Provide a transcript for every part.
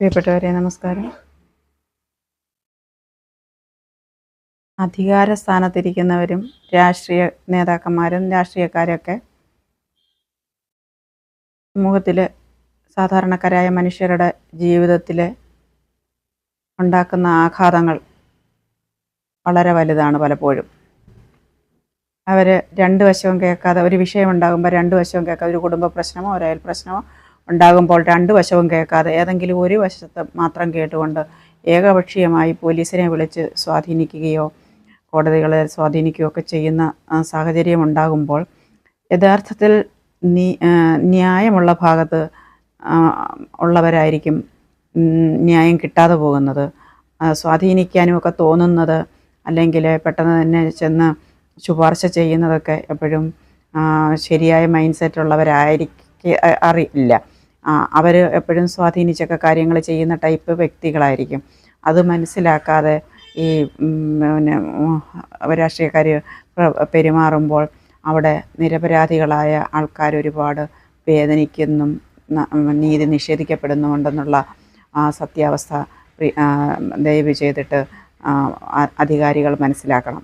പ്രിയപ്പെട്ടവരെ നമസ്കാരം. അധികാര സ്ഥാനത്തിരിക്കുന്നവരും രാഷ്ട്രീയ നേതാക്കന്മാരും രാഷ്ട്രീയക്കാരൊക്കെ സമൂഹത്തിൽ സാധാരണക്കാരായ മനുഷ്യരുടെ ജീവിതത്തിൽ ഉണ്ടാക്കുന്ന ആഘാതങ്ങൾ വളരെ വലുതാണ് പലപ്പോഴും. അവർ രണ്ട് വശവും കേൾക്കാതെ ഒരു വിഷയം ഉണ്ടാകുമ്പോൾ രണ്ട് വശവും കേൾക്കാതെ ഒരു കുടുംബ പ്രശ്നമോ ഒരു അയൽ പ്രശ്നമോ ഉണ്ടാകുമ്പോൾ രണ്ടു വശവും കേൾക്കാതെ ഏതെങ്കിലും ഒരു വശത്ത് മാത്രം കേട്ടുകൊണ്ട് ഏകപക്ഷീയമായി പോലീസിനെ വിളിച്ച് സ്വാധീനിക്കുകയോ കോടതികളെ സ്വാധീനിക്കുകയോ ഒക്കെ ചെയ്യുന്ന സാഹചര്യം ഉണ്ടാകുമ്പോൾ യഥാർത്ഥത്തിൽ ന്യായമുള്ള ഭാഗത്ത് ഉള്ളവരായിരിക്കും ന്യായം കിട്ടാതെ പോകുന്നത്. സ്വാധീനിക്കാനും ഒക്കെ തോന്നുന്നത് അല്ലെങ്കിൽ പെട്ടെന്ന് തന്നെ ചെന്ന് ശുപാർശ ചെയ്യുന്നതൊക്കെ എപ്പോഴും ശരിയായ മൈൻഡ് സെറ്റ് ഉള്ളവരായിരിക്കും അറിയില്ല അവർ എപ്പോഴും സ്വാധീനിച്ചൊക്കെ കാര്യങ്ങൾ ചെയ്യുന്ന ടൈപ്പ് വ്യക്തികളായിരിക്കും. അത് മനസ്സിലാക്കാതെ ഈ പിന്നെ രാഷ്ട്രീയക്കാർ പെരുമാറുമ്പോൾ അവിടെ നിരപരാധികളായ ആൾക്കാർ ഒരുപാട് വേദനിക്കുന്നും നീതി നിഷേധിക്കപ്പെടുന്നുണ്ടെന്നുള്ള ആ സത്യാവസ്ഥ ദയവ് ചെയ്തിട്ട് അധികാരികൾ മനസ്സിലാക്കണം.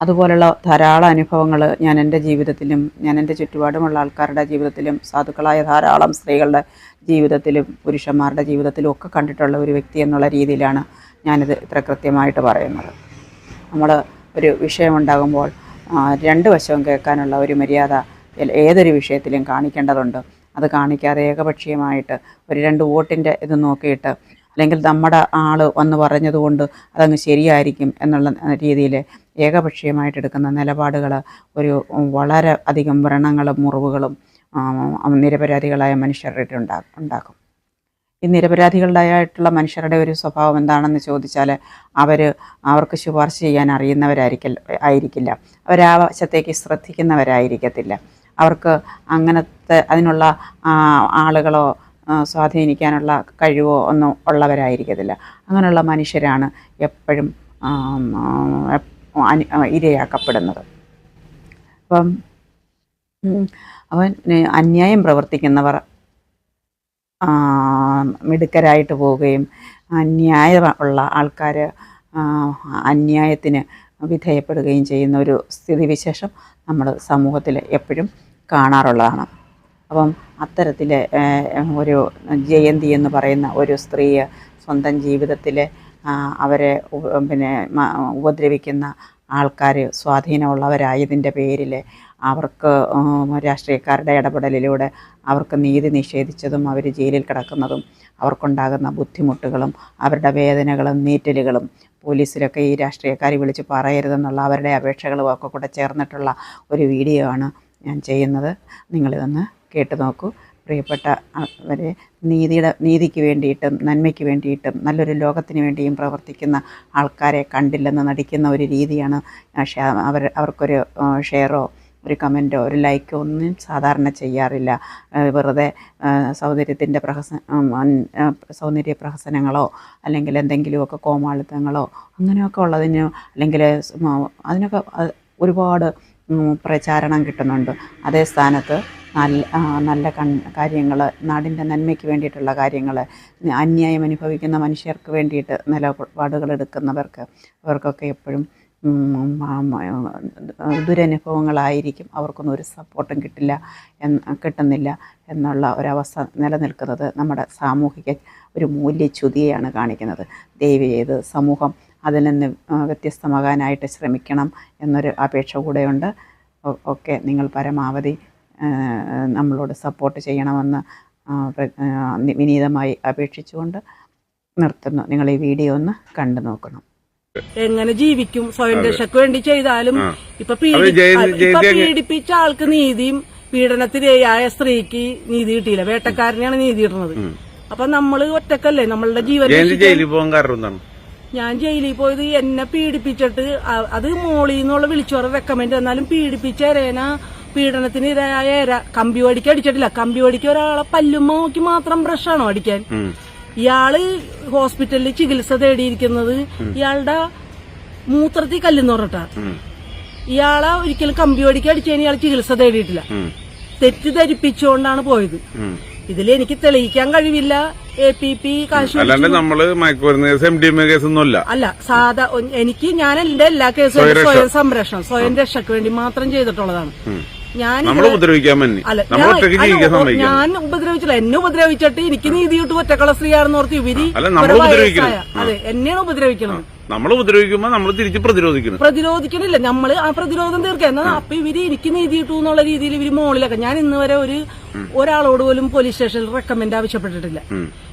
അതുപോലുള്ള ധാരാളം അനുഭവങ്ങൾ ഞാൻ എന്റെ ജീവിതത്തിലും ഞാൻ എന്റെ ചുറ്റുപാടുമുള്ള ആൾക്കാരുടെ ജീവിതത്തിലും സാധുക്കളായ ധാരാളം സ്ത്രീകളുടെ ജീവിതത്തിലും പുരുഷന്മാരുടെ ജീവിതത്തിലും ഒക്കെ കണ്ടിട്ടുള്ള ഒരു വ്യക്തി എന്നുള്ള രീതിയിലാണ് ഞാനിത് ഇത്ര കൃത്യമായിട്ട് പറയുന്നത്. നമ്മൾ ഒരു വിഷയമുണ്ടാകുമ്പോൾ രണ്ട് വശവും കേൾക്കാനുള്ള ഒരു മര്യാദ ഏതൊരു വിഷയത്തിലും കാണിക്കേണ്ടതുണ്ട്. അത് കാണിക്കാതെ ഏകപക്ഷീയമായിട്ട് ഒരു രണ്ട് വോട്ടിന്റെ ഇത് നോക്കിയിട്ട് അല്ലെങ്കിൽ നമ്മുടെ ആൾ വന്ന് പറഞ്ഞതുകൊണ്ട് അതങ്ങ് ശരിയായിരിക്കും എന്നുള്ള രീതിയിൽ ഏകപക്ഷീയമായിട്ട് എടുക്കുന്ന നിലപാടുകൾ ഒരു വളരെ അധികം വ്രണങ്ങളും മുറിവുകളും നിരപരാധികളായ മനുഷ്യരുടെ ഉണ്ടാ ഉണ്ടാക്കും. ഈ നിരപരാധികളുടേതായിട്ടുള്ള മനുഷ്യരുടെ ഒരു സ്വഭാവം എന്താണെന്ന് ചോദിച്ചാൽ അവർ അവർക്ക് ശുപാർശ ചെയ്യാൻ അറിയുന്നവരായിരിക്കില്ല ആയിരിക്കില്ല. അവർ ആ വശത്തേക്ക് ശ്രദ്ധിക്കുന്നവരായിരിക്കത്തില്ല. അവർക്ക് അങ്ങനത്തെ അതിനുള്ള ആളുകളോ സ്വാധീനിക്കാനുള്ള കഴിവോ ഒന്നും ഉള്ളവരായിരിക്കത്തില്ല. അങ്ങനെയുള്ള മനുഷ്യരാണ് എപ്പോഴും ഇരയാക്കപ്പെടുന്നത്. അപ്പം അവൻ അന്യായം പ്രവർത്തിക്കുന്നവർ മിടുക്കരായിട്ട് പോവുകയും അന്യായം ഉള്ള ആൾക്കാർ അന്യായത്തിന് വിധേയപ്പെടുകയും ചെയ്യുന്ന ഒരു സ്ഥിതിവിശേഷം നമ്മൾ സമൂഹത്തിൽ എപ്പോഴും കാണാറുള്ളതാണ്. അപ്പം അത്തരത്തിൽ ഒരു ജയന്തി എന്ന് പറയുന്ന ഒരു സ്ത്രീ സ്വന്തം ജീവിതത്തിൽ അവരെ പിന്നെ ഉപദ്രവിക്കുന്ന ആൾക്കാർ സ്വാധീനമുള്ളവരായതിന്റെ പേരിൽ അവർക്ക് രാഷ്ട്രീയക്കാരുടെ ഇടപെടലിലൂടെ അവർക്ക് നീതി നിഷേധിച്ചതും അവർ ജയിലിൽ കിടക്കുന്നതും അവർക്കുണ്ടാകുന്ന ബുദ്ധിമുട്ടുകളും അവരുടെ വേദനകളും നീറ്റലുകളും പോലീസിലൊക്കെ ഈ രാഷ്ട്രീയക്കാർ വിളിച്ച് പറയരുതെന്നുള്ള അവരുടെ അപേക്ഷകളും ഒക്കെ കൂടെ ചേർന്നിട്ടുള്ള ഒരു വീഡിയോ ആണ് ഞാൻ ചെയ്യുന്നത്. നിങ്ങളിതൊന്ന് കേട്ടു നോക്കൂ. പ്രിയപ്പെട്ട അവരെ നീതിയുടെ നീതിക്ക് വേണ്ടിയിട്ടും നന്മയ്ക്ക് വേണ്ടിയിട്ടും നല്ലൊരു ലോകത്തിന് വേണ്ടിയും പ്രവർത്തിക്കുന്ന ആൾക്കാരെ കണ്ടില്ലെന്ന് നടിക്കുന്ന ഒരു രീതിയാണ് അവർ അവർക്കൊരു ഷെയറോ ഒരു കമന്റോ ഒരു ലൈക്കോ ഒന്നും സാധാരണ ചെയ്യാറില്ല. വെറുതെ സൗന്ദര്യത്തിന്റെ പ്രഹസ സൗന്ദര്യ പ്രഹസനങ്ങളോ അല്ലെങ്കിൽ എന്തെങ്കിലുമൊക്കെ കോമാളിത്തങ്ങളോ അങ്ങനെയൊക്കെ ഉള്ളതിന് അല്ലെങ്കിൽ അതിനൊക്കെ ഒരുപാട് പ്രചാരണം കിട്ടുന്നുണ്ട്. അതേ സ്ഥാനത്ത് നല്ല നല്ല കാര്യങ്ങൾ നാടിന്റെ നന്മയ്ക്ക് വേണ്ടിയിട്ടുള്ള കാര്യങ്ങൾ അന്യായം അനുഭവിക്കുന്ന മനുഷ്യർക്ക് വേണ്ടിയിട്ട് നിലപാടുകൾ എടുക്കുന്നവർക്ക് അവർക്കൊക്കെ എപ്പോഴും ദുരനുഭവങ്ങളായിരിക്കും. അവർക്കൊന്നും ഒരു സപ്പോർട്ടും കിട്ടില്ല എന്ന് കിട്ടുന്നില്ല എന്നുള്ള ഒരവസ്ഥ നിലനിൽക്കുന്നത് നമ്മുടെ സാമൂഹിക ഒരു മൂല്യച്യുതിയെയാണ് കാണിക്കുന്നത്. ദയവ് ചെയ്ത് സമൂഹം അതിൽ നിന്ന് വ്യത്യസ്തമാകാനായിട്ട് ശ്രമിക്കണം എന്നൊരു അപേക്ഷ കൂടെയുണ്ട്. ഒക്കെ നിങ്ങൾ പരമാവധി നമ്മളോട് സപ്പോർട്ട് ചെയ്യണമെന്ന് വിനീതമായി അപേക്ഷിച്ചുകൊണ്ട് നിർത്തുന്നു. നിങ്ങൾ ഈ വീഡിയോ ഒന്ന് കണ്ടു നോക്കണം. എങ്ങനെ ജീവിക്കും? സ്വയം രക്ഷയ്ക്ക് വേണ്ടി ചെയ്താലും ഇപ്പൊ പീഡിപ്പിച്ച ആൾക്ക് നീതിയും പീഡനത്തിനിരയായ സ്ത്രീക്ക് നീതി കിട്ടിയില്ല. വേട്ടക്കാരനെയാണ് നീതി കിട്ടുന്നത്. അപ്പൊ നമ്മൾ ഒറ്റക്കല്ലേ? നമ്മളുടെ ജീവൻ ഞാൻ ജയിലിൽ പോയത് എന്നെ പീഡിപ്പിച്ചിട്ട് അത് മോളിൽ നിന്നുള്ള റെക്കമെന്റ് പറഞ്ഞ റെക്കമെൻഡ് എന്നാലും പീഡിപ്പിച്ച എരേന പീഡനത്തിന് ഇരയായ കമ്പി വടിക്ക് അടിച്ചിട്ടില്ല. കമ്പി വടിക്ക് ഒരാളെ പല്ലുമ്മ നോക്കി മാത്രം ബ്രഷാണോ അടിക്കാൻ. ഇയാൾ ഹോസ്പിറ്റലിൽ ചികിത്സ തേടിയിരിക്കുന്നത് ഇയാളുടെ മൂത്രത്തിൽ കല്ലെന്ന് പറഞ്ഞിട്ടാ. ഇയാളെ ഒരിക്കലും കമ്പി വടിക്ക് അടിച്ചതിന് ഇയാൾ ചികിത്സ തേടിയിട്ടില്ല. തെറ്റിദ്ധരിപ്പിച്ചുകൊണ്ടാണ് പോയത്. ഇതിൽ എനിക്ക് തെളിയിക്കാൻ കഴിവില്ല. എ പി പി കാശ് അല്ലാണ്ട് നമ്മൾ മയക്കുമരുന്ന് case M D M A case ഒന്നുമല്ല അല്ല സാധാ എനിക്ക് ഞാൻ എന്റെ എല്ലാ കേസും. സ്വയം സംരക്ഷണം സ്വയം രക്ഷയ്ക്ക് വേണ്ടി മാത്രം ചെയ്തിട്ടുള്ളതാണ്. ഞാൻ ഉപദ്രവിച്ചില്ല. എന്നെ ഉപദ്രവിച്ചിട്ട് എനിക്ക് നീതി കിട്ടും ഒറ്റക്കള സ്ത്രീയാണെന്ന് ഓർത്ത് ഇവർ അതെ എന്നെയാണ് ഉപദ്രവിക്കുന്നത് നമ്മൾ ഉപദ്രവിക്കുമ്പോ നമ്മൾ തിരിച്ച് പ്രതിരോധിക്കണം പ്രതിരോധിക്കണില്ല. നമ്മൾ ആ പ്രതിരോധം തീർക്കാം എന്നാ അപ്പൊ ഇവർ എനിക്ക് നീതി കിട്ടൂ എന്നുള്ള രീതിയിൽ ഇവർ മോളിലൊക്കെ ഞാൻ ഇന്ന് വരെ ഒരു ഒരാളോട് പോലും പോലീസ് സ്റ്റേഷനിൽ റെക്കമെൻഡ് ആവശ്യപ്പെട്ടിട്ടില്ല.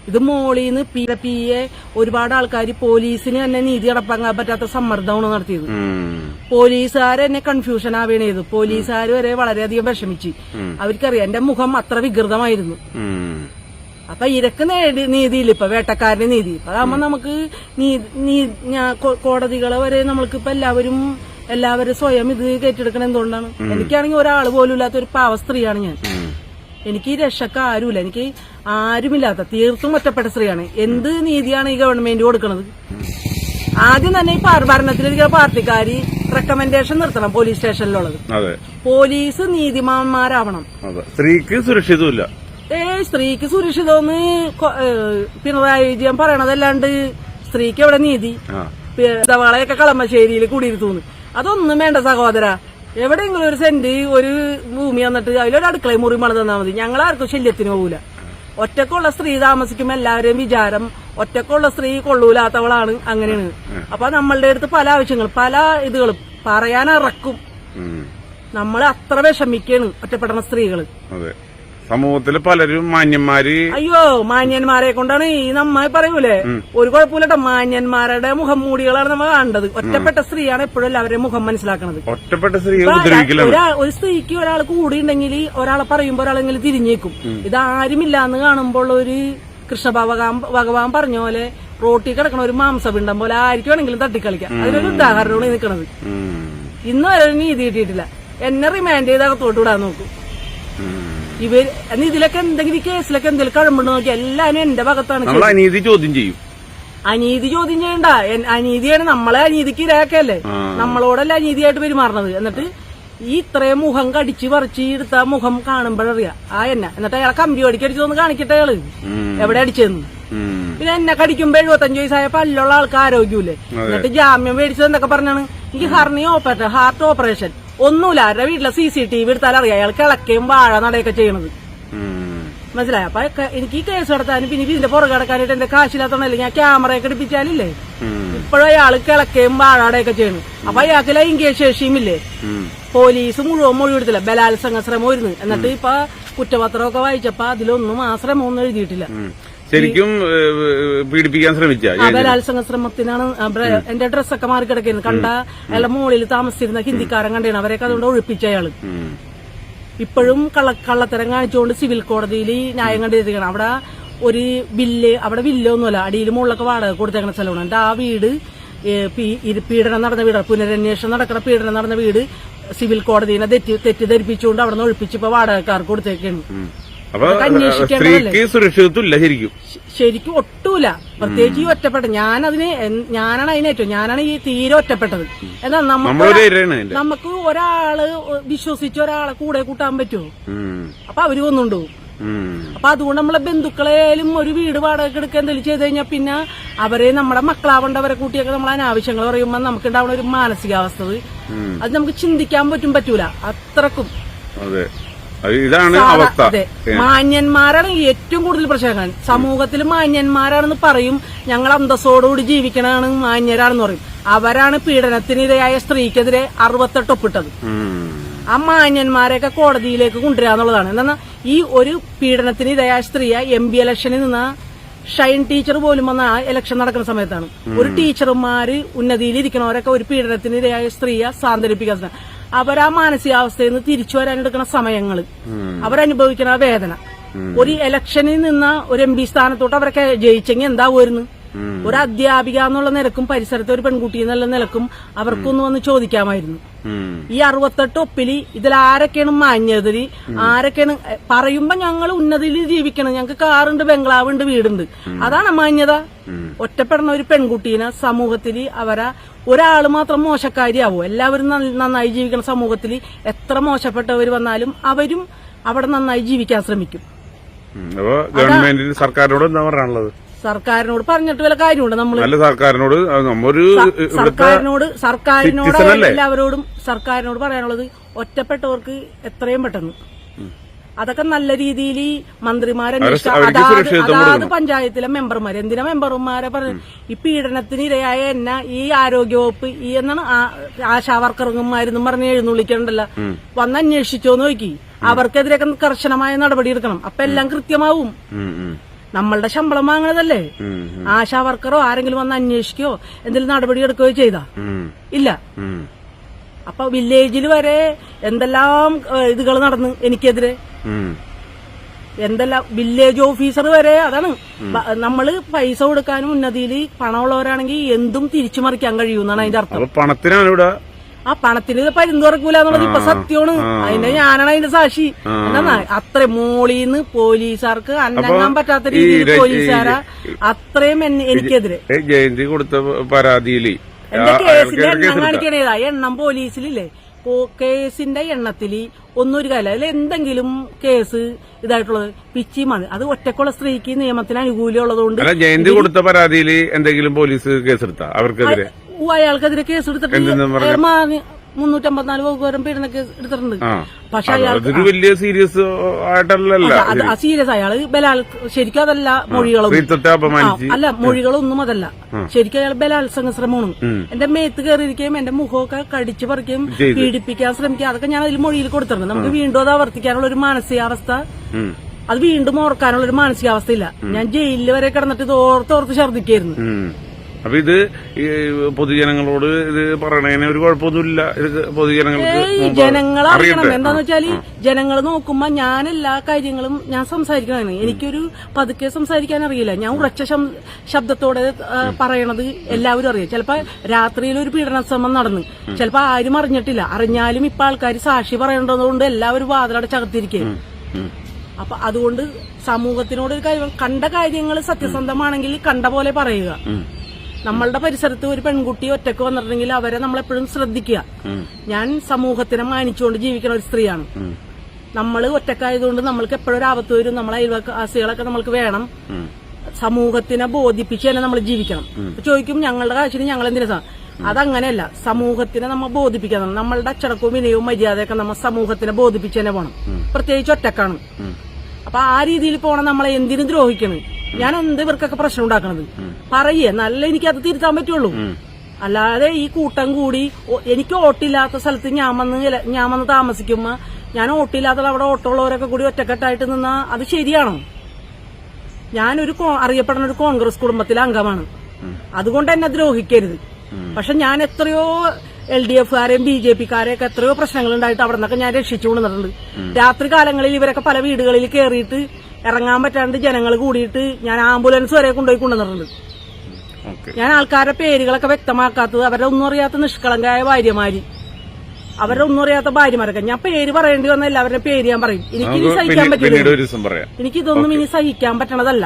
ഇത് മോളിന്ന് പി പി എ ഒരുപാട് ആൾക്കാർ പോലീസിന് തന്നെ നീതി നടപ്പാക്കാൻ പറ്റാത്ത സമ്മർദ്ദമാണ് നടത്തിയത്. പോലീസുകാർ എന്നെ കൺഫ്യൂഷൻ ആവുകയാണ് ചെയ്തു പോലീസുകാർ വരെ വളരെയധികം വിഷമിച്ചു. അവർക്കറിയാം എന്റെ മുഖം അത്ര വികൃതമായിരുന്നു. അപ്പൊ ഇരക്ക് നേടി നീതിയില്ല ഇപ്പൊ വേട്ടക്കാരന് നീതി. ഇപ്പൊ അതാകുമ്പോ നമുക്ക് കോടതികളെ വരെ നമ്മൾക്ക് ഇപ്പൊ എല്ലാവരും എല്ലാവരും സ്വയം ഇത് കെട്ടിയെടുക്കണം എന്തുകൊണ്ടാണ്? എനിക്കാണെങ്കിൽ ഒരാൾ പോലും ഇല്ലാത്ത ഒരു പാവ സ്ത്രീയാണ് ഞാൻ. എനിക്ക് ഈ രക്ഷക്ക് ആരുമില്ല. എനിക്ക് ആരുമില്ലാത്ത തീർത്തും ഒറ്റപ്പെട്ട സ്ത്രീയാണ്. എന്ത് നീതിയാണ് ഈ ഗവൺമെന്റ് കൊടുക്കുന്നത് ആദ്യം തന്നെ ഈ ഭരണത്തിലിരിക്കുന്ന പാർട്ടിക്കാരി റെക്കമെൻഡേഷൻ നിർത്തണം പോലീസ് സ്റ്റേഷനിലുള്ളത് പോലീസ് നീതിമാന്മാരാവണം. സ്ത്രീക്ക് സുരക്ഷിതമില്ല ഏ സ്ത്രീക്ക് സുരക്ഷിതമെന്ന് പിണറായി വിജയൻ പറയണതല്ലാണ്ട് സ്ത്രീക്ക് എവിടെ നീതി? ആ. സവാളയൊക്കെ കളമശ്ശേരിയിൽ കുടിയിരുത്തുന്നു. അതൊന്നും വേണ്ട സഹോദര. എവിടെയെങ്കിലും ഒരു സെന്റ് ഒരു ഭൂമി വന്നിട്ട് അതിലൊരു അടുക്കളയും മുറി മണ തന്നാൽ മതി. ഞങ്ങൾ ആർക്കും ശല്യത്തിന് പോകൂല. ഒറ്റക്കുള്ള സ്ത്രീ താമസിക്കുമ്പോൾ എല്ലാവരെയും വിചാരം ഒറ്റക്കുള്ള സ്ത്രീ കൊള്ളൂലാത്തവളാണ് അങ്ങനെയാണ്. അപ്പൊ നമ്മളുടെ അടുത്ത് പല ആവശ്യങ്ങൾ പല ഇതുകളും പറയാൻ ഇറക്കും നമ്മൾ അത്ര വിഷമിക്കാണ് ഒറ്റപ്പെടുന്ന സ്ത്രീകൾ. സമൂഹത്തിൽ പലരും മാന്യന്മാര് അയ്യോ മാന്യന്മാരെ കൊണ്ടാണ് ഈ നമ്മ പറയൂലേ? ഒരു കുഴപ്പമില്ലട്ടോ. മാന്യന്മാരുടെ മുഖം മൂടികളാണ് നമ്മൾ കണ്ടത്. ഒറ്റപ്പെട്ട സ്ത്രീയാണ് എപ്പോഴും അവരുടെ മുഖം മനസ്സിലാക്കുന്നത് ഒറ്റപ്പെട്ട സ്ത്രീ ഒരു സ്ത്രീക്ക് ഒരാൾ കൂടി ഉണ്ടെങ്കിൽ ഒരാളെ പറയുമ്പോൾ ഒരാളെങ്കിലും തിരിഞ്ഞേക്കും. ഇത് ആരുമില്ലാന്ന് കാണുമ്പോൾ ഒരു കൃഷ്ണ ഭഗവാൻ പറഞ്ഞ പോലെ റോട്ടി കിടക്കണ ഒരു മാംസപിണ്ടം പോലെ ആയിരിക്കും വേണമെങ്കിലും തട്ടിക്കളിക്കാം. അതിനൊരു ഉദാഹരണമാണ് നിൽക്കുന്നത്. ഇന്ന് വരെ നീതി കിട്ടിയിട്ടില്ല. എന്നെ റിമാൻഡ് ചെയ്ത് അകത്തോട്ട് വിടാൻ നോക്കും. ഇവർ ഇതിലൊക്കെ എന്തെങ്കിലും കേസിലൊക്കെ എന്തെങ്കിലും കഴമ്പുണ്ടോ നോക്കി എല്ലാരും എന്റെ ഭാഗത്താണ് അനീതി ചോദ്യം ചെയ്യും. അനീതി ചോദ്യം ചെയ്യണ്ട. അനീതിയാണ് നമ്മളെ അനീതിക്ക് ഇരയാക്കല്ലേ. നമ്മളോടല്ല അനീതിയായിട്ട് പെരുമാറണത് എന്നിട്ട് ഈ ഇത്രയും മുഖം കടിച്ച് പറിച്ച് എടുത്ത മുഖം കാണുമ്പോഴറിയാം ആ എന്നെ. എന്നിട്ട് അയാളെ കമ്പി അടിക്കടിച്ചതൊന്ന് കാണിക്കട്ടെ അയാൾ. എവിടെ അടിച്ചെന്ന്. പിന്നെ എന്നെ കടിക്കുമ്പോ എഴുപത്തഞ്ച് വയസ്സായ പല്ലുള്ള ആൾക്ക് ആരോഗ്യമില്ലേ? എന്നിട്ട് ജാമ്യം മേടിച്ചത് എന്നൊക്കെ പറഞ്ഞാണ്. എനിക്ക് ഹർണി ഓപ്പറേഷൻ ഹാർട്ട് ഓപ്പറേഷൻ. ഒന്നുമില്ല. ആരുടെ വീട്ടിലെ സി സി ടി വി എടുത്താൽ അറിയാം. അയാൾ കിളക്കുകയും വാഴ നടയൊക്കെ ചെയ്യണത്. മനസ്സിലായ? അപ്പൊ എനിക്ക് ഈ കേസ് നടത്താനും പിന്നെ ഇതിന്റെ പുറകെ കിടക്കാനായിട്ട് എന്റെ കാശില്ലാത്തോണ്ടല്ലേ ഞാൻ ക്യാമറയൊക്കെ എടുപ്പിച്ചാലില്ലേ. ഇപ്പോഴും അയാൾ കിളക്കയും വാഴാടയൊക്കെ ചെയ്യണം അപ്പൊ അയാൾക്ക് ലൈംഗിക ശേഷിയുമില്ലേ? ഇല്ലേ പോലീസ് മുഴുവൻ മൊഴി എടുത്തില്ല ബലാത്സംഗ ശ്രമം ഇരുന്ന് എന്നിട്ട് ഇപ്പൊ കുറ്റപത്രമൊക്കെ വായിച്ചപ്പോ അതിലൊന്നും ആ ശ്രമം ഒന്നും എഴുതിയിട്ടില്ല. ശരിക്കും പീഡിപ്പിക്കാൻ ശ്രമിച്ച ബലാത്സംഗ ശ്രമത്തിനാണ് എന്റെ ഡ്രസ്സൊക്കെ മാറി കിടക്കുന്നത് കണ്ട അയാളുടെ മുകളിൽ താമസിച്ചിരുന്ന ഹിന്ദിക്കാരൻ കണ്ടാണ്. അവരെയൊക്കെ അതുകൊണ്ട് ഒഴിപ്പിച്ച അയാൾ. ഇപ്പോഴും കള്ള കള്ളത്തരം കാണിച്ചുകൊണ്ട് സിവിൽ കോടതിയിൽ ന്യായം കണ്ടിരിക്കണം അവിടെ ഒരു ബില്ല് അവിടെ ബില്ലൊന്നുമല്ല അടിയിൽ മുകളിലൊക്കെ വാടക കൊടുത്തേക്കണ സ്ഥലമാണ്. എന്നിട്ട് ആ വീട് പീഡനം നടന്ന വീട്. പുനരന്വേഷണം നടക്കുന്ന പീഡനം നടന്ന വീട് സിവിൽ കോടതിനെ തെറ്റി തെറ്റിദ്ധരിപ്പിച്ചുകൊണ്ട് അവിടെ നിന്ന് ഒഴിപ്പിച്ച് ഇപ്പൊ വാടകക്കാർക്ക് കൊടുത്തേക്കാണ്. അപ്പൊ? സ്ത്രീക്ക് സുരക്ഷിതത്വം ഇല്ല ശരിക്കും. ഒട്ടൂല ശരിക്കും ഒട്ടൂല. പ്രത്യേകിച്ച് ഈ ഒറ്റപ്പെട്ട ഞാനതിന് ഞാനാണ് ഞാനാണ് അതിനേറ്റവും ഞാനാണ് ഈ തീരെ ഒറ്റപ്പെട്ടത്. എന്നാൽ നമുക്ക് നമുക്ക് ഒരാൾ വിശ്വസിച്ച് ഒരാളെ കൂടെ കൂട്ടാൻ പറ്റുമോ. അപ്പൊ അവർ വന്നുണ്ടോ. അപ്പൊ അതുകൊണ്ട് നമ്മളെ ബന്ധുക്കളെയായാലും ഒരു വീട് വാടക എടുക്കുക എന്തെങ്കിലും ചെയ്ത് കഴിഞ്ഞാൽ പിന്നെ അവരെ നമ്മുടെ മക്കളാവേണ്ടവരെ കൂട്ടിയൊക്കെ നമ്മൾ അനാവശ്യങ്ങൾ പറയുമ്പോൾ നമുക്ക് ഉണ്ടാവുന്ന ഒരു മാനസികാവസ്ഥ. അത് നമുക്ക് ചിന്തിക്കാൻ പറ്റും പറ്റൂല. അത്രക്കും. അതെ അത്. ഇതാണ് അവസ്ഥ. മാന്യന്മാരാണ് ഏറ്റവും കൂടുതൽ പ്രശ്നങ്ങൾ. സമൂഹത്തിൽ മാന്യന്മാരാണെന്ന് പറയും. ഞങ്ങൾ അന്തസ്സോടുകൂടി ജീവിക്കണതാണ് മാന്യരാണെന്ന് പറയും. അവരാണ് പീഡനത്തിനിരയായ സ്ത്രീക്കെതിരെ അറുപത്തെട്ട് ഒപ്പിട്ടത്. ആ മാന്യന്മാരെയൊക്കെ കോടതിയിലേക്ക് കൊണ്ടുവരിക എന്നുള്ളതാണ്. എന്നാൽ ഈ ഒരു പീഡനത്തിന് ഇരയായ സ്ത്രീയെ എം ബി ഇലക്ഷനിൽ നിന്ന് ഷൈൻ ടീച്ചർ പോലും വന്ന ആ ഇലക്ഷൻ നടക്കുന്ന സമയത്താണ്. ഒരു ടീച്ചർമാര് ഉന്നതിയിൽ ഇരിക്കണവരൊക്കെ ഒരു പീഡനത്തിന് ഇരയായ സ്ത്രീയെ സാന്ത്വനിപ്പിക്കാൻ. അവരാ മാനസികാവസ്ഥയിൽ നിന്ന് തിരിച്ചു വരാനെടുക്കുന്ന സമയങ്ങൾ അവരനുഭവിക്കുന്ന ആ വേദന. ഒരു ഇലക്ഷനിൽ നിന്ന ഒരു എം പി സ്ഥാനത്തോട്ട് അവരൊക്കെ ജയിച്ചെങ്കിൽ എന്താവുമായിരുന്നു ഒരു അധ്യാപിക എന്നുള്ള നിലക്കും പരിസരത്തെ ഒരു പെൺകുട്ടി എന്നുള്ള നിലക്കും അവർക്കൊന്ന് വന്ന് ചോദിക്കാമായിരുന്നു. ഈ അറുപത്തെട്ട് ഒപ്പിലി ഇതിൽ ആരൊക്കെയാണ് മാന്യതരി ആരൊക്കെയാണ് പറയുമ്പോ ഞങ്ങൾ ഉന്നതിയിൽ ജീവിക്കണം. ഞങ്ങൾക്ക് കാറുണ്ട് ബംഗ്ലാവുണ്ട് വീടുണ്ട്. അതാണ് മാന്യത. ഒറ്റപ്പെടുന്ന ഒരു പെൺകുട്ടീനെ സമൂഹത്തിൽ അവരെ ഒരാൾ മാത്രം മോശക്കാരിയാവോ. എല്ലാവരും നന്നായി ജീവിക്കുന്ന സമൂഹത്തിൽ എത്ര മോശപ്പെട്ടവർ വന്നാലും അവരും അവിടെ നന്നായി ജീവിക്കാൻ ശ്രമിക്കും. ഗവൺമെന്റിന് സർക്കാരിനോട് എന്താ പറയാനുള്ളത്? സർക്കാരിനോട് പറഞ്ഞിട്ട് വല്ല കാര്യമുണ്ട് നമ്മൾ നല്ല സർക്കാരിനോട് നമ്മൊരു സർക്കാരിനോട് സർക്കാരിനോട് എല്ലാവരോടും സർക്കാരിനോട് പറയാനുള്ളത് ഒറ്റപ്പെട്ടവർക്ക് എത്രയും പെട്ടെന്ന്. അതൊക്കെ നല്ല രീതിയിൽ മന്ത്രിമാരെ അതാത്. പഞ്ചായത്തിലെ മെമ്പർമാർ എന്തിനാ മെമ്പർമാരെ പറഞ്ഞു ഈ പീഡനത്തിന് ഇരയായ എന്നെ ഈ ആരോഗ്യവകുപ്പ് ഈ എന്നാണ് ആശാ വർക്കർമാരെന്നും പറഞ്ഞ് എഴുന്നള്ളിക്കണ്ടല്ല വന്ന് അന്വേഷിച്ചോന്ന് നോക്കി. അവർക്കെതിരെ കർശനമായ നടപടി എടുക്കണം അപ്പൊ എല്ലാം കൃത്യമാവും നമ്മളുടെ ശമ്പളം വാങ്ങണതല്ലേ? ആശാ വർക്കറോ ആരെങ്കിലും വന്ന് അന്വേഷിക്കോ എന്തെങ്കിലും നടപടി എടുക്കുകയോ ചെയ്താ? ഇല്ല. അപ്പൊ വില്ലേജിൽ വരെ എന്തെല്ലാം ഇതുകൾ നടന്നു എനിക്കെതിരെ? എന്തെല്ലാം വില്ലേജ് ഓഫീസർ വരെ അതാണ്. നമ്മൾ പൈസ കൊടുക്കാനും ഉന്നതിയിൽ പണമുള്ളവരാണെങ്കിൽ എന്തും തിരിച്ചു മറിക്കാൻ കഴിയുമെന്നാണ് അതിന്റെ അർത്ഥം. പണത്തിനാണ് ഇവിടെ ആ പണത്തിന് ഇത് പരുന്ത് തുറക്കൂല എന്നുള്ളത് ഇപ്പൊ സത്യമാണ്. അതിന്റെ ഞാനാണ് അതിന്റെ സാക്ഷി. എന്നാ അത്ര മോളിന്ന് പോലീസുകാർക്ക് അന്നങ്ങാൻ പറ്റാത്ത രീതിയിൽ പോലീസുകാരാ അത്രയും എനിക്കെതിരെ. ജയന്തി കൊടുത്ത പരാതിയിൽ എന്റെ കേസിന്റെ എണ്ണം. കാണിക്കണേതാ എണ്ണം പോലീസിലില്ലേ? കേസിന്റെ എണ്ണത്തിൽ ഒന്നൊരു കാലം കാര്യം അതിൽ എന്തെങ്കിലും കേസ് ഇതായിട്ടുള്ളത് പിച്ചി മതി. അത് ഒറ്റക്കുള്ള സ്ത്രീക്ക് നിയമത്തിന് അനുകൂലമുള്ളതുകൊണ്ട് ജയന്തി കൊടുത്ത പരാതിയിൽ എന്തെങ്കിലും പോലീസ് കേസെടുത്ത അവർക്കെതിരെ? അയാൾക്കെതിരെ കേസ് എടുത്തിട്ടുണ്ട്. മുന്നൂറ്റമ്പത്തിനാല് വകുപ്പുകാരും പേരുന്ന കേസ് എടുത്തിട്ടുണ്ട്. പക്ഷെ അയാൾ വലിയ സീരിയസ് ആയിട്ടല്ലല്ല. സീരിയസ് അയാൾ ബലാൽ ശരിക്കും അതല്ല മൊഴികളൊന്നും അല്ല മൊഴികളൊന്നും അതല്ല. ശരിക്കും അയാൾ ബലാത്സംഗ ശ്രമമാണ്. എന്റെ മേത്ത് കയറിയിരിക്കുകയും എന്റെ മുഖമൊക്കെ കടിച്ചു പറിക്കുകയും. പീഡിപ്പിക്കാൻ ശ്രമിക്കുക അതൊക്കെ ഞാൻ അതിൽ മൊഴിയിൽ കൊടുത്തിട്ടുണ്ട്. നമുക്ക് വീണ്ടും അത് ആവർത്തിക്കാനുള്ള ഒരു മാനസികാവസ്ഥ. അത് വീണ്ടും ഓർക്കാനുള്ള ഒരു മാനസികാവസ്ഥയില്ല. ഞാൻ ജയിലിൽ വരെ കിടന്നിട്ട് ഇത് ഓർത്തോർത്ത് ഛർദ്ദിക്കായിരുന്നു. അപ്പൊ ഇത് പൊതുജനങ്ങളോട് ഇത് പറയണതിന് ഒരു കുഴപ്പമൊന്നുമില്ല. ഇത് പൊതുജനങ്ങൾക്ക് ജനങ്ങളെ അറിയണം. എന്താന്ന് വെച്ചാൽ ജനങ്ങൾ നോക്കുമ്പോ ഞാൻ എല്ലാ കാര്യങ്ങളും ഞാൻ സംസാരിക്കണതാണ് എനിക്കൊരു പതുക്കെ സംസാരിക്കാൻ അറിയില്ല. ഞാൻ ഉറച്ച ശബ്ദത്തോടെ പറയണത് എല്ലാവരും അറിയാം. ചിലപ്പോ രാത്രിയിൽ ഒരു പീഡന ശ്രമം നടന്നു ചിലപ്പോ ആരും അറിഞ്ഞിട്ടില്ല. അറിഞ്ഞാലും ഇപ്പൊ ആൾക്കാർ സാക്ഷി പറയേണ്ടതുകൊണ്ട് എല്ലാവരും വാതിലടച്ചകത്തിരിക്കും ചകത്തിരിക്കേ അപ്പൊ അതുകൊണ്ട് സമൂഹത്തിനോട് ഒരു കാര്യം കണ്ട കാര്യങ്ങൾ സത്യസന്ധമാണെങ്കിൽ കണ്ട പോലെ പറയുക. നമ്മളുടെ പരിസരത്ത് ഒരു പെൺകുട്ടി ഒറ്റയ്ക്ക് വന്നിട്ടുണ്ടെങ്കിൽ അവരെ നമ്മളെപ്പോഴും ശ്രദ്ധിക്കുക. ഞാൻ സമൂഹത്തിനെ മാനിച്ചുകൊണ്ട് ജീവിക്കുന്ന ഒരു സ്ത്രീയാണ്. നമ്മൾ ഒറ്റക്കായതുകൊണ്ട് നമ്മൾക്ക് എപ്പോഴും ഒരു ആപത്ത് വരും. നമ്മളെ അയൽവാസികളൊക്കെ നമ്മൾക്ക് വേണം. സമൂഹത്തിനെ ബോധിപ്പിച്ച് തന്നെ നമ്മൾ ജീവിക്കണം. ചോദിക്കും ഞങ്ങളുടെ കാശിന് ഞങ്ങൾ എന്തിനാ അതങ്ങനെയല്ല. സമൂഹത്തിനെ നമ്മൾ ബോധിപ്പിക്കണം. നമ്മളുടെ അച്ചടക്കവും വിനയവും മര്യാദയൊക്കെ നമ്മൾ സമൂഹത്തിനെ ബോധിപ്പിച്ച് തന്നെ പോകണം പ്രത്യേകിച്ച് ഒറ്റക്കാണ്. അപ്പൊ ആ രീതിയിൽ പോകണം നമ്മളെ എന്തിനു ദ്രോഹിക്കണം. ഞാൻ എന്ത് ഇവർക്കൊക്കെ പ്രശ്നം ഉണ്ടാക്കണത്. പറയേ നല്ല എനിക്ക് അത് തിരുത്താൻ പറ്റുള്ളൂ. അല്ലാതെ ഈ കൂട്ടം കൂടി എനിക്ക് ഓട്ടില്ലാത്ത സ്ഥലത്ത് ഞാൻ വന്ന് ഞാൻ വന്ന് താമസിക്കുമ്പോ ഞാൻ ഓട്ടില്ലാത്ത അവിടെ ഓട്ടോ ഉള്ളവരൊക്കെ കൂടി ഒറ്റക്കെട്ടായിട്ട് നിന്നാ അത് ശരിയാണോ. ഞാനൊരു അറിയപ്പെടുന്ന ഒരു കോൺഗ്രസ് കുടുംബത്തിലെ അംഗമാണ്. അതുകൊണ്ട് എന്നെ ദ്രോഹിക്കരുത്. പക്ഷെ ഞാൻ എത്രയോ എൽ ഡി എഫുകാരെയും ബി ജെ പിക്കാരെയൊക്കെ എത്രയോ പ്രശ്നങ്ങൾ ഉണ്ടായിട്ട് അവിടെ നിന്നൊക്കെ ഞാൻ രക്ഷിച്ചു കൊണ്ടുവന്നിട്ടുണ്ട്. രാത്രി കാലങ്ങളിൽ ഇവരൊക്കെ പല വീടുകളിൽ കയറിയിട്ട് ഇറങ്ങാൻ പറ്റാണ്ട് ജനങ്ങൾ കൂടിയിട്ട് ഞാൻ ആംബുലൻസ് വരെ കൊണ്ടുപോയി കൊണ്ടുവന്നിട്ടുണ്ട്. ഞാൻ ആൾക്കാരുടെ പേരുകളൊക്കെ വ്യക്തമാക്കാത്തത് അവരുടെ ഒന്നും അറിയാത്ത നിഷ്കളങ്കയായ ഭാര്യമാര്. അവരുടെ ഒന്നും അറിയാത്ത ഭാര്യമാരൊക്കെ. ഞാൻ പേര് പറയേണ്ടി വന്ന എല്ലാവരുടെ പേര് ഞാൻ പറയും. എനിക്ക് ഇനി സഹിക്കാൻ പറ്റില്ല. എനിക്കിതൊന്നും ഇനി സഹിക്കാൻ പറ്റണതല്ല.